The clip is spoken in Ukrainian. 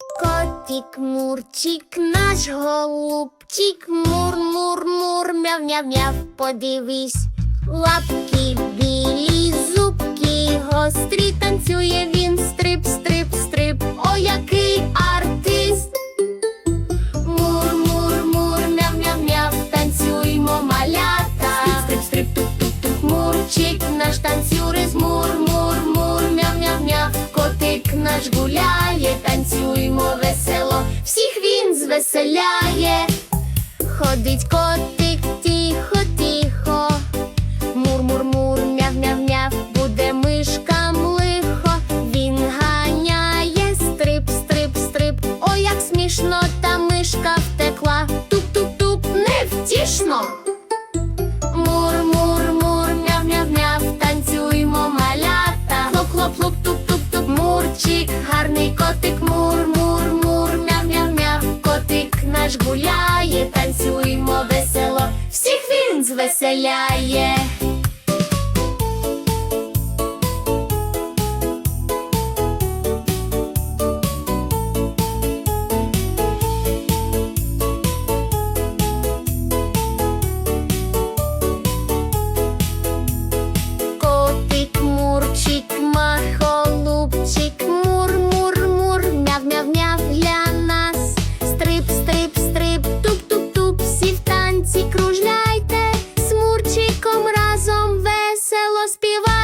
Котик Мурчик, наш голубчик, мур, мур, мур, мяв, мяв, мяв, подивись, лапки білі, зубки гострі, танцює він, стрип, стрип, стрип, о, який артист. Мур, мур, мур, мяв, мяв, мяв, танцюймо малята. Стрип, стрип, тук, тук, тук, мурчик, наш танцюрист, мур, мур, мур, мяв, мяв, мяв, котик наш гуляє, він звеселяє. Ходить котик розвеселяє. співати.